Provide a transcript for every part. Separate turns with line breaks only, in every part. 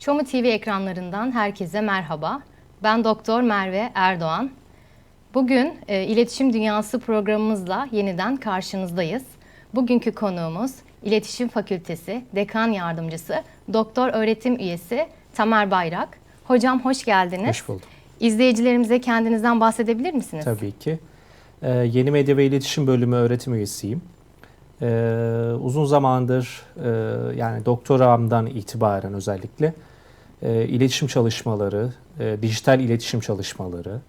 Çomu TV ekranlarından herkese merhaba. Ben Doktor Merve Erdoğan. Bugün e, İletişim Dünyası programımızla yeniden karşınızdayız. Bugünkü konuğumuz İletişim Fakültesi Dekan Yardımcısı Doktor Öğretim Üyesi Tamer Bayrak. Hocam hoş geldiniz.
Hoş bulduk.
İzleyicilerimize kendinizden bahsedebilir misiniz?
Tabii ki. Ee, Yeni Medya ve İletişim Bölümü öğretim üyesiyim. Ee, uzun zamandır e, yani doktoramdan itibaren özellikle e, iletişim çalışmaları, e, dijital iletişim çalışmaları,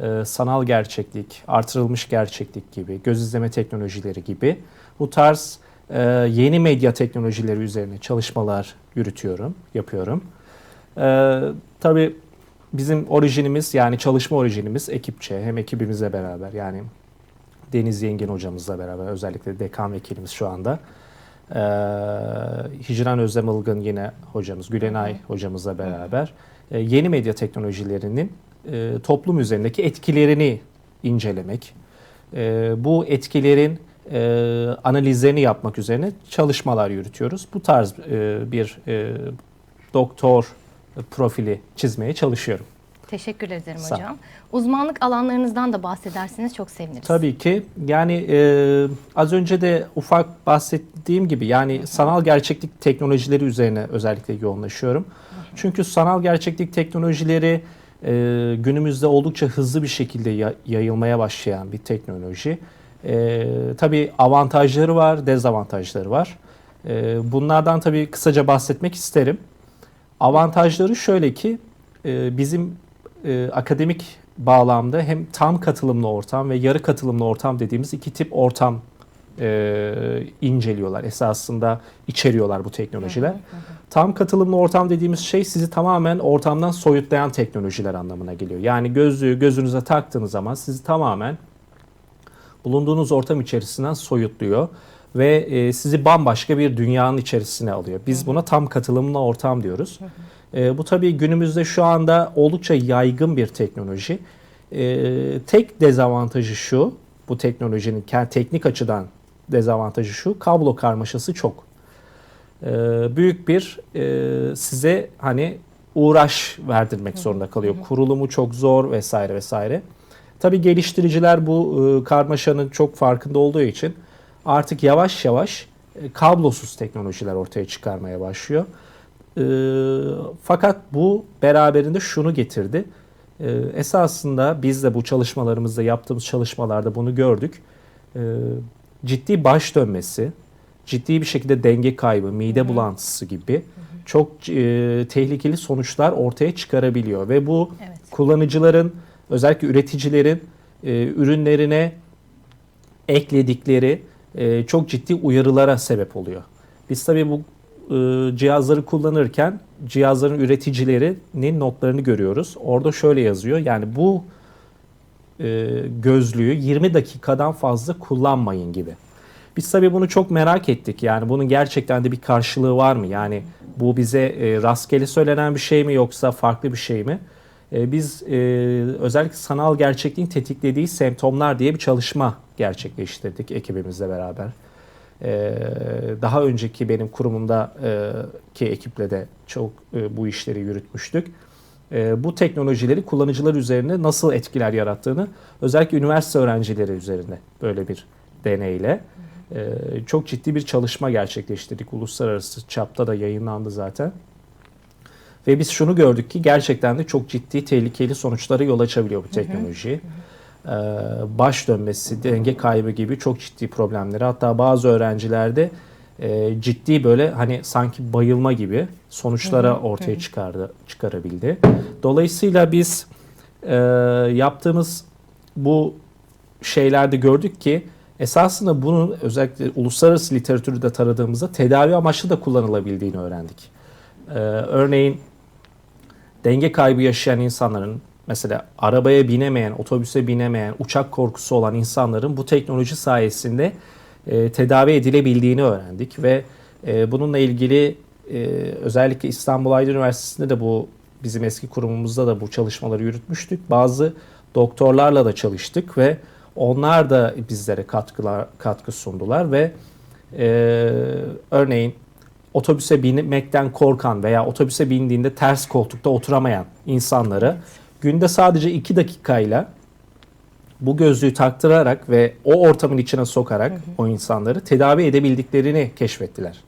e, sanal gerçeklik, artırılmış gerçeklik gibi, göz izleme teknolojileri gibi bu tarz e, yeni medya teknolojileri üzerine çalışmalar yürütüyorum, yapıyorum. E, tabii bizim orijinimiz yani çalışma orijinimiz ekipçe hem ekibimizle beraber yani Deniz Yengin hocamızla beraber özellikle dekan vekilimiz şu anda. Ee, Hicran Özlem Ilgın yine hocamız, Gülenay hocamızla beraber e, yeni medya teknolojilerinin e, toplum üzerindeki etkilerini incelemek, e, bu etkilerin e, analizlerini yapmak üzerine çalışmalar yürütüyoruz. Bu tarz e, bir e, doktor profili çizmeye çalışıyorum.
Teşekkür ederim
Sağ
hocam. Uzmanlık alanlarınızdan da bahsederseniz çok seviniriz.
Tabii ki. Yani e, az önce de ufak bahsettiğim gibi yani sanal gerçeklik teknolojileri üzerine özellikle yoğunlaşıyorum. Çünkü sanal gerçeklik teknolojileri e, günümüzde oldukça hızlı bir şekilde ya- yayılmaya başlayan bir teknoloji. E, tabii avantajları var, dezavantajları var. E, bunlardan tabii kısaca bahsetmek isterim. Avantajları şöyle ki e, bizim e, akademik bağlamda hem tam katılımlı ortam ve yarı katılımlı ortam dediğimiz iki tip ortam e, inceliyorlar. Esasında içeriyorlar bu teknolojiler. Tam katılımlı ortam dediğimiz şey sizi tamamen ortamdan soyutlayan teknolojiler anlamına geliyor. Yani gözlüğü gözünüze taktığınız zaman sizi tamamen bulunduğunuz ortam içerisinden soyutluyor ve e, sizi bambaşka bir dünyanın içerisine alıyor. Biz buna tam katılımlı ortam diyoruz. E, bu tabii günümüzde şu anda oldukça yaygın bir teknoloji. E, tek dezavantajı şu, bu teknolojinin teknik açıdan dezavantajı şu, kablo karmaşası çok. E, büyük bir e, size hani uğraş verdirmek zorunda kalıyor. Kurulumu çok zor vesaire vesaire. Tabii geliştiriciler bu e, karmaşanın çok farkında olduğu için artık yavaş yavaş e, kablosuz teknolojiler ortaya çıkarmaya başlıyor. E, fakat bu beraberinde şunu getirdi. E, esasında biz de bu çalışmalarımızda yaptığımız çalışmalarda bunu gördük. E, ciddi baş dönmesi, ciddi bir şekilde denge kaybı, mide bulantısı gibi çok e, tehlikeli sonuçlar ortaya çıkarabiliyor ve bu
Evet.
kullanıcıların özellikle üreticilerin e, ürünlerine ekledikleri e, çok ciddi uyarılara sebep oluyor. Biz tabii bu e, cihazları kullanırken cihazların üreticilerinin notlarını görüyoruz. Orada şöyle yazıyor. Yani bu e, gözlüğü 20 dakikadan fazla kullanmayın gibi. Biz tabii bunu çok merak ettik. Yani bunun gerçekten de bir karşılığı var mı? Yani bu bize e, rastgele söylenen bir şey mi yoksa farklı bir şey mi? E, biz e, özellikle sanal gerçekliğin tetiklediği semptomlar diye bir çalışma gerçekleştirdik ekibimizle beraber. E, daha önceki benim kurumumda e, ki ekiple de çok e, bu işleri yürütmüştük. E, bu teknolojileri kullanıcılar üzerine nasıl etkiler yarattığını özellikle üniversite öğrencileri üzerinde böyle bir deneyle e, çok ciddi bir çalışma gerçekleştirdik. Uluslararası çapta da yayınlandı zaten. Ve biz şunu gördük ki gerçekten de çok ciddi tehlikeli sonuçlara yol açabiliyor bu teknoloji. Ee, baş dönmesi, denge kaybı gibi çok ciddi problemleri. Hatta bazı öğrencilerde e, ciddi böyle hani sanki bayılma gibi sonuçlara ortaya çıkardı çıkarabildi. Dolayısıyla biz e, yaptığımız bu şeylerde gördük ki esasında bunun özellikle uluslararası literatürü de taradığımızda tedavi amaçlı da kullanılabildiğini öğrendik. Ee, örneğin denge kaybı yaşayan insanların mesela arabaya binemeyen, otobüse binemeyen, uçak korkusu olan insanların bu teknoloji sayesinde e, tedavi edilebildiğini öğrendik ve e, bununla ilgili e, özellikle İstanbul Aydın Üniversitesi'nde de bu bizim eski kurumumuzda da bu çalışmaları yürütmüştük. Bazı doktorlarla da çalıştık ve onlar da bizlere katkılar katkı sundular ve e, örneğin otobüse binmekten korkan veya otobüse bindiğinde ters koltukta oturamayan insanları günde sadece 2 dakikayla bu gözlüğü taktırarak ve o ortamın içine sokarak o insanları tedavi edebildiklerini keşfettiler.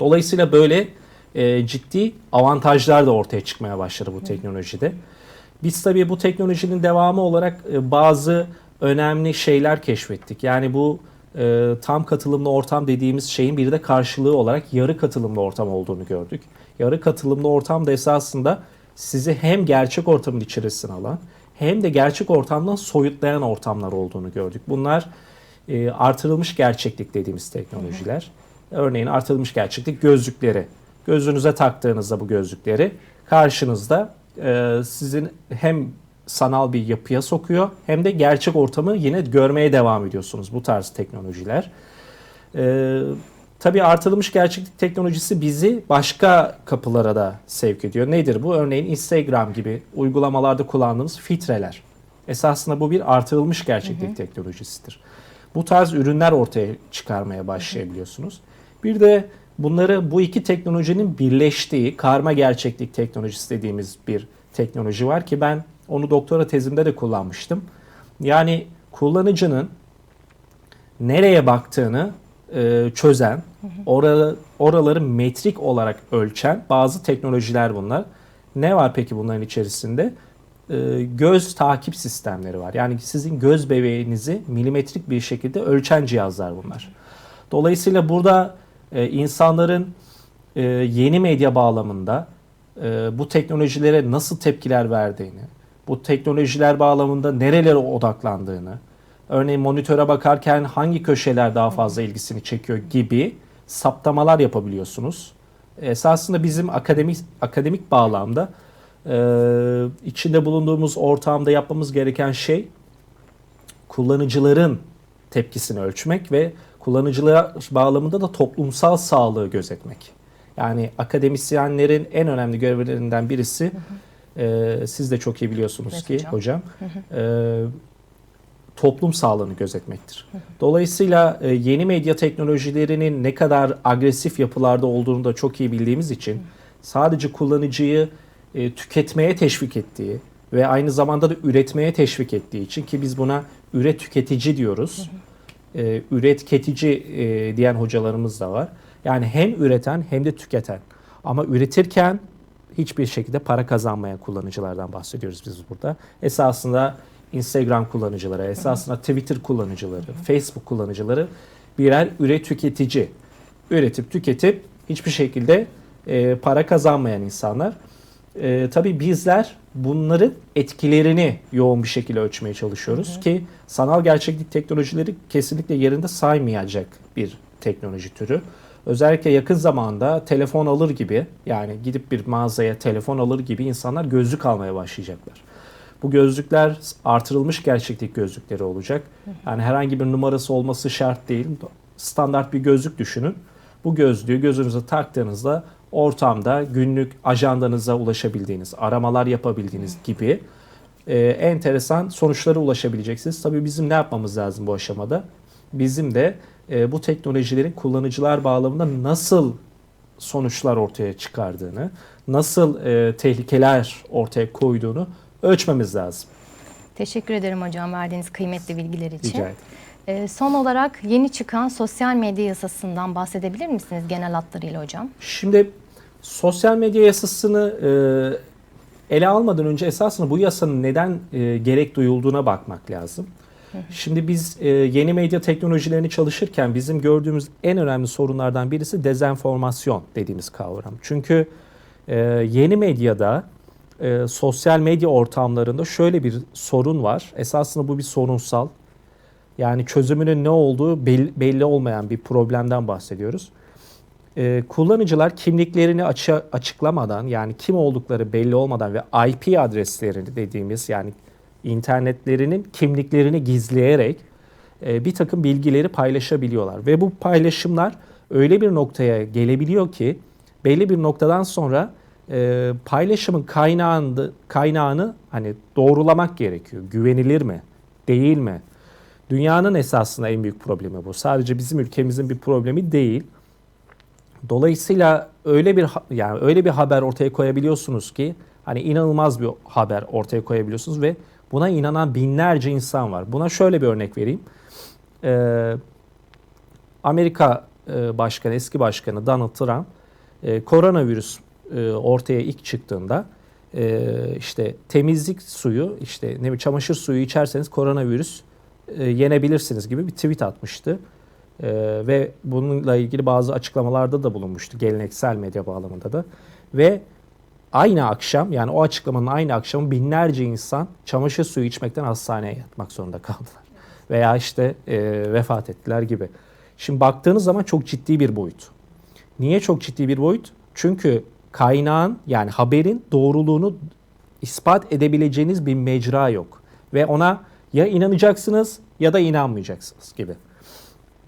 Dolayısıyla böyle e, ciddi avantajlar da ortaya çıkmaya başladı bu teknolojide. Biz tabii bu teknolojinin devamı olarak e, bazı önemli şeyler keşfettik. Yani bu e, tam katılımlı ortam dediğimiz şeyin bir de karşılığı olarak yarı katılımlı ortam olduğunu gördük. Yarı katılımlı ortam da esasında sizi hem gerçek ortamın içerisine alan hem de gerçek ortamdan soyutlayan ortamlar olduğunu gördük. Bunlar e, artırılmış gerçeklik dediğimiz teknolojiler. Örneğin artırılmış gerçeklik gözlükleri. Gözünüze taktığınızda bu gözlükleri karşınızda e, sizin hem sanal bir yapıya sokuyor hem de gerçek ortamı yine görmeye devam ediyorsunuz bu tarz teknolojiler. E, tabii artırılmış gerçeklik teknolojisi bizi başka kapılara da sevk ediyor. Nedir bu? Örneğin Instagram gibi uygulamalarda kullandığımız filtreler. Esasında bu bir artırılmış gerçeklik teknolojisidir. Bu tarz ürünler ortaya çıkarmaya başlayabiliyorsunuz. Bir de bunları bu iki teknolojinin birleştiği karma gerçeklik teknolojisi dediğimiz bir teknoloji var ki ben onu doktora tezimde de kullanmıştım. Yani kullanıcının nereye baktığını e, çözen, orada, oraları metrik olarak ölçen bazı teknolojiler bunlar. Ne var peki bunların içerisinde? E, göz takip sistemleri var. Yani sizin göz bebeğinizi milimetrik bir şekilde ölçen cihazlar bunlar. Dolayısıyla burada e, insanların e, yeni medya bağlamında e, bu teknolojilere nasıl tepkiler verdiğini, bu teknolojiler bağlamında nerelere odaklandığını, örneğin monitöre bakarken hangi köşeler daha fazla ilgisini çekiyor gibi saptamalar yapabiliyorsunuz. Esasında bizim akademik akademik bağlamda e, içinde bulunduğumuz ortamda yapmamız gereken şey kullanıcıların tepkisini ölçmek ve kullanıcılar bağlamında da toplumsal sağlığı gözetmek. Yani akademisyenlerin en önemli görevlerinden birisi e, siz de çok iyi biliyorsunuz
Evet
ki
hocam.
hocam, e, toplum sağlığını gözetmektir. Dolayısıyla e, yeni medya teknolojilerinin ne kadar agresif yapılarda olduğunu da çok iyi bildiğimiz için sadece kullanıcıyı e, tüketmeye teşvik ettiği ve aynı zamanda da üretmeye teşvik ettiği için ki biz buna üret tüketici diyoruz. E, üretketici diyen hocalarımız da var. Yani hem üreten hem de tüketen. Ama üretirken hiçbir şekilde para kazanmayan kullanıcılardan bahsediyoruz biz burada. Esasında Instagram kullanıcıları, esasında Twitter kullanıcıları, Facebook kullanıcıları birer üret tüketici. Üretip tüketip hiçbir şekilde e, para kazanmayan insanlar. E, tabii bizler bunların etkilerini yoğun bir şekilde ölçmeye çalışıyoruz ki sanal gerçeklik teknolojileri kesinlikle yerinde saymayacak bir teknoloji türü. Özellikle yakın zamanda telefon alır gibi yani gidip bir mağazaya telefon alır gibi insanlar gözlük almaya başlayacaklar. Bu gözlükler artırılmış gerçeklik gözlükleri olacak. Yani herhangi bir numarası olması şart değil. Standart bir gözlük düşünün. Bu gözlüğü gözünüze taktığınızda ortamda günlük ajandanıza ulaşabildiğiniz, aramalar yapabildiğiniz gibi e, enteresan sonuçlara ulaşabileceksiniz. Tabii bizim ne yapmamız lazım bu aşamada? Bizim de e, bu teknolojilerin kullanıcılar bağlamında nasıl sonuçlar ortaya çıkardığını, nasıl e, tehlikeler ortaya koyduğunu ölçmemiz lazım.
Teşekkür ederim hocam verdiğiniz kıymetli bilgiler için.
Rica ederim.
Ee, son olarak yeni çıkan sosyal medya yasasından bahsedebilir misiniz genel hatlarıyla hocam?
Şimdi sosyal medya yasasını e, ele almadan önce esasında bu yasanın neden e, gerek duyulduğuna bakmak lazım. Şimdi biz e, yeni medya teknolojilerini çalışırken bizim gördüğümüz en önemli sorunlardan birisi dezenformasyon dediğimiz kavram. Çünkü e, yeni medyada e, sosyal medya ortamlarında şöyle bir sorun var. Esasında bu bir sorunsal. Yani çözümünün ne olduğu belli, belli olmayan bir problemden bahsediyoruz. Ee, kullanıcılar kimliklerini açı- açıklamadan yani kim oldukları belli olmadan ve IP adreslerini dediğimiz yani internetlerinin kimliklerini gizleyerek e, bir takım bilgileri paylaşabiliyorlar. Ve bu paylaşımlar öyle bir noktaya gelebiliyor ki belli bir noktadan sonra e, paylaşımın kaynağını, kaynağını hani doğrulamak gerekiyor. Güvenilir mi? Değil mi? Dünyanın esasında en büyük problemi bu. Sadece bizim ülkemizin bir problemi değil. Dolayısıyla öyle bir yani öyle bir haber ortaya koyabiliyorsunuz ki hani inanılmaz bir haber ortaya koyabiliyorsunuz ve buna inanan binlerce insan var. Buna şöyle bir örnek vereyim. Ee, Amerika e, Başkanı, eski başkanı Donald Trump e, koronavirüs e, ortaya ilk çıktığında e, işte temizlik suyu, işte ne çamaşır suyu içerseniz koronavirüs e, yenebilirsiniz gibi bir tweet atmıştı. Ve bununla ilgili bazı açıklamalarda da bulunmuştu geleneksel medya bağlamında da. Ve aynı akşam yani o açıklamanın aynı akşamı binlerce insan çamaşır suyu içmekten hastaneye yatmak zorunda kaldılar. Veya işte e, vefat ettiler gibi. Şimdi baktığınız zaman çok ciddi bir boyut. Niye çok ciddi bir boyut? Çünkü kaynağın yani haberin doğruluğunu ispat edebileceğiniz bir mecra yok. Ve ona ya inanacaksınız ya da inanmayacaksınız gibi.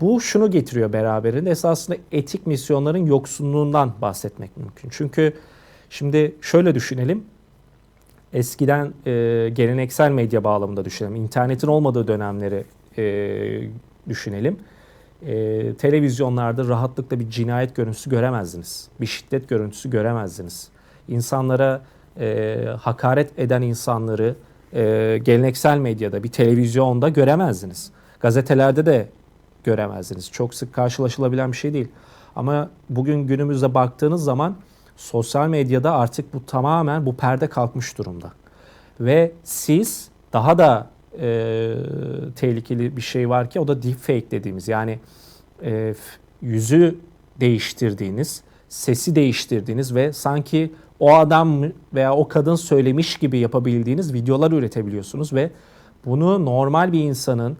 Bu şunu getiriyor beraberinde esasında etik misyonların yoksunluğundan bahsetmek mümkün. Çünkü şimdi şöyle düşünelim. Eskiden e, geleneksel medya bağlamında düşünelim. İnternetin olmadığı dönemleri e, düşünelim. E, televizyonlarda rahatlıkla bir cinayet görüntüsü göremezdiniz. Bir şiddet görüntüsü göremezdiniz. İnsanlara e, hakaret eden insanları e, geleneksel medyada, bir televizyonda göremezdiniz. Gazetelerde de göremezdiniz. Çok sık karşılaşılabilen bir şey değil. Ama bugün günümüzde baktığınız zaman sosyal medyada artık bu tamamen bu perde kalkmış durumda. Ve siz daha da e, tehlikeli bir şey var ki o da deepfake dediğimiz yani e, yüzü değiştirdiğiniz, sesi değiştirdiğiniz ve sanki o adam veya o kadın söylemiş gibi yapabildiğiniz videolar üretebiliyorsunuz ve bunu normal bir insanın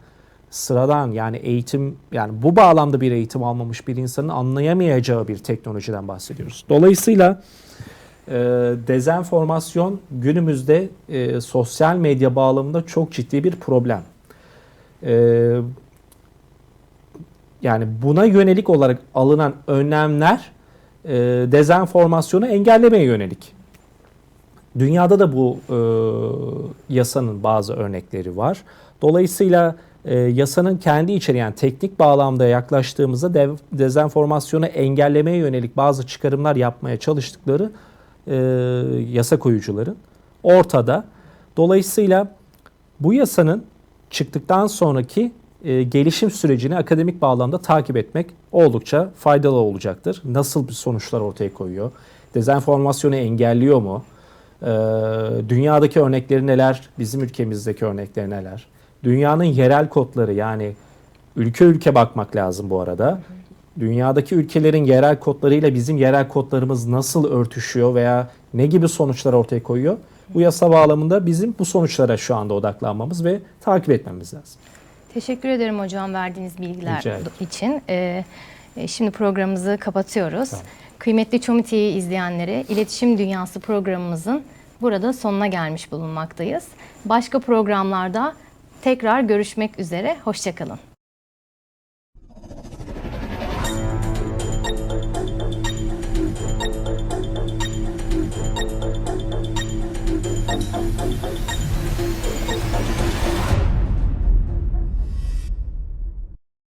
sıradan yani eğitim yani bu bağlamda bir eğitim almamış bir insanın anlayamayacağı bir teknolojiden bahsediyoruz. Dolayısıyla e, dezenformasyon günümüzde e, sosyal medya bağlamında çok ciddi bir problem. E, yani buna yönelik olarak alınan önlemler e, dezenformasyonu engellemeye yönelik. Dünyada da bu e, yasanın bazı örnekleri var. Dolayısıyla e, yasanın kendi içeri yani teknik bağlamda yaklaştığımızda dev, dezenformasyonu engellemeye yönelik bazı çıkarımlar yapmaya çalıştıkları e, yasa koyucuların ortada. Dolayısıyla bu yasanın çıktıktan sonraki e, gelişim sürecini akademik bağlamda takip etmek oldukça faydalı olacaktır. Nasıl bir sonuçlar ortaya koyuyor? Dezenformasyonu engelliyor mu? E, dünyadaki örnekleri neler? Bizim ülkemizdeki örnekleri neler? Dünyanın yerel kodları yani ülke ülke bakmak lazım bu arada. Dünyadaki ülkelerin yerel kodlarıyla bizim yerel kodlarımız nasıl örtüşüyor veya ne gibi sonuçlar ortaya koyuyor? Bu yasa bağlamında bizim bu sonuçlara şu anda odaklanmamız ve takip etmemiz lazım.
Teşekkür ederim hocam verdiğiniz bilgiler için. Ee, e, şimdi programımızı kapatıyoruz.
Tamam.
Kıymetli Çomi TV izleyenleri, İletişim Dünyası programımızın burada sonuna gelmiş bulunmaktayız. Başka programlarda tekrar görüşmek üzere. Hoşçakalın.